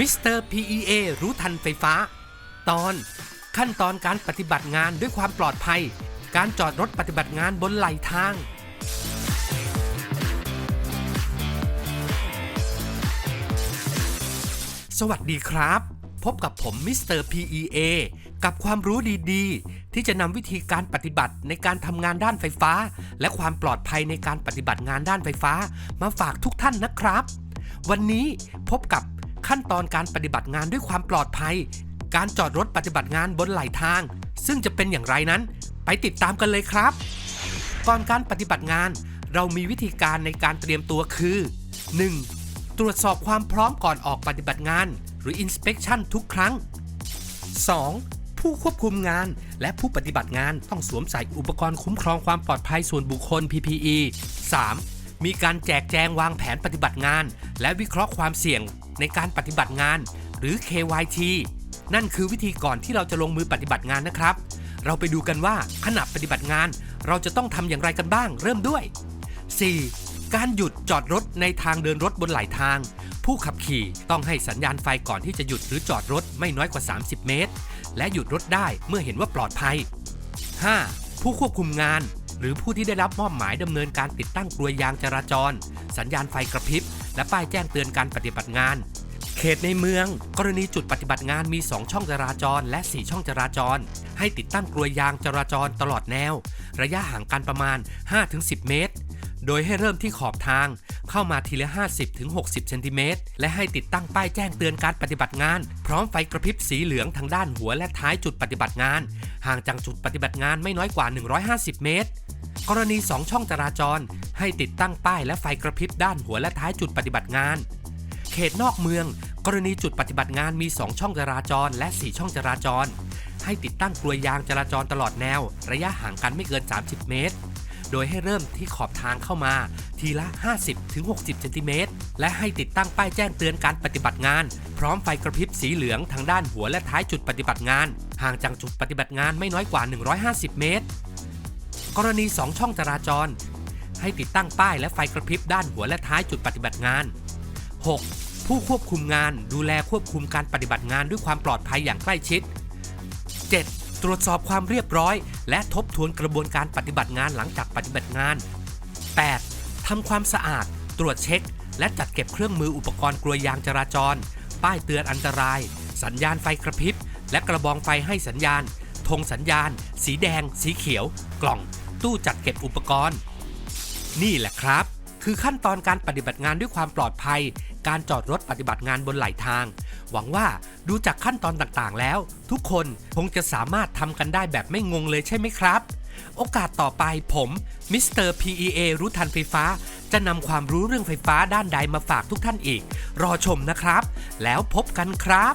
มิสเตอร์ PEA รู้ทันไฟฟ้า ตอน ขั้นตอนการปฏิบัติงานด้วยความปลอดภัย การจอดรถปฏิบัติงานบนไหลทาง สวัสดีครับ พบกับผมมิสเตอร์ PEA กับความรู้ดีๆ ที่จะนำวิธีการปฏิบัติในการทำงานด้านไฟฟ้า และความปลอดภัยในการปฏิบัติงานด้านไฟฟ้า มาฝากทุกท่านนะครับ วันนี้พบกับ ขั้นตอนการปฏิบัติงานด้วยความปลอดภัย การจอดรถปฏิบัติงานบนไหลทาง ซึ่งจะเป็นอย่างไรนั้น ไปติดตามกันเลยครับ ก่อนการปฏิบัติงาน เรามีวิธีการในการเตรียมตัวคือ 1. ตรวจสอบความพร้อมก่อนออกปฏิบัติงาน หรือ inspection ทุกครั้ง 2. ผู้ควบคุมงานและผู้ปฏิบัติงานต้องสวมใส่อุปกรณ์คุ้มครองความปลอดภัยส่วนบุคคล PPE 3. มีการแจกแจงวางแผนปฏิบัติงาน และวิเคราะห์ความเสี่ยง ในการปฏิบัติงาน หรือ KYT นั่นคือวิธีก่อนที่เราจะลงมือปฏิบัติงานนะครับ เราไปดูกันว่าขณะปฏิบัติงาน เราจะต้องทำอย่างไรกันบ้าง เริ่มด้วย 4. การหยุดจอดรถในทางเดินรถบนหลายทาง ผู้ขับขี่ต้องให้สัญญาณไฟก่อนที่จะหยุดหรือจอดรถไม่น้อยกว่า 30 เมตร และหยุดรถได้เมื่อเห็นว่าปลอดภัย 5. ผู้ควบคุมงาน หรือผู้ที่ได้รับมอบหมายดำเนินการติดตั้งกลวยยางจราจร สัญญาณไฟกระพริบ และป้ายแจ้งเตือนการปฏิบัติงาน เขตในเมือง กรณีจุดปฏิบัติงานมี 2 ช่องจราจร และ 4 ช่องจราจร ให้ติดตั้งกลวยยางจราจรตลอดแนว ระยะห่างกันประมาณ 5-10 เมตร โดยให้เริ่มที่ขอบทาง เข้ามาทีละ 50-60 เซนติเมตร และให้ติดตั้งป้ายแจ้งเตือนการปฏิบัติงาน พร้อมไฟกระพริบสีเหลืองทางด้านหัวและท้ายจุดปฏิบัติงาน ห่างจากจุดปฏิบัติงานไม่น้อยกว่า 150 เมตร กรณี 2 ช่องจราจร ให้ติดตั้งป้ายและไฟกระพริบด้านหัวและท้ายจุดปฏิบัติงาน เขตนอกเมือง กรณีจุดปฏิบัติงานมี 2 ช่องจราจร และ 4 ช่องจราจร ให้ติดตั้งกลวยยางจราจรตลอดแนว ระยะห่างกันไม่เกิน 30 เมตร โดยให้เริ่มที่ขอบทางเข้ามา ทีละ 50-60เซนติเมตรและให้ติดตั้งป้ายแจ้งเตือนการปฏิบัติงาน พร้อมไฟกระพริบสีเหลืองทางด้านหัวและท้ายจุดปฏิบัติงาน ห่างจากจุดปฏิบัติงานไม่น้อยกว่า 150 เมตร กรณี 2 ช่องจราจร ให้ติดตั้งป้ายและไฟกระพริบด้านหัวและท้ายจุดปฏิบัติงาน 6. ผู้ควบคุมงานดูแลควบคุมการปฏิบัติงานด้วยความปลอดภัยอย่างใกล้ชิด 7. ตรวจสอบความเรียบร้อย และทบทวนกระบวนการปฏิบัติงานหลังจากปฏิบัติงาน 8. ทำความสะอาด ตรวจเช็ค และจัดเก็บเครื่องมืออุปกรณ์กลวยยางจราจร ป้ายเตือนอันตราย สัญญาณไฟกระพริบ และกระบองไฟให้สัญญาณธงสัญญาณ สีแดง สีเขียว กล่อง ตู้จัดเก็บอุปกรณ์ นี่แหละครับ คือขั้นตอนการปฏิบัติงานด้วยความปลอดภัย การจอดรถปฏิบัติงานบนไหลทาง หวังว่าดูจากขั้นตอนต่างๆ แล้ว ทุกคนคงจะสามารถทำกันได้แบบไม่งงเลยใช่ไหมครับ โอกาสต่อไปผมมิสเตอร์ PEA รู้ทันไฟฟ้า จะนำความรู้เรื่องไฟฟ้าด้านใดมาฝากทุกท่านอีก รอชมนะครับ แล้วพบกันครับ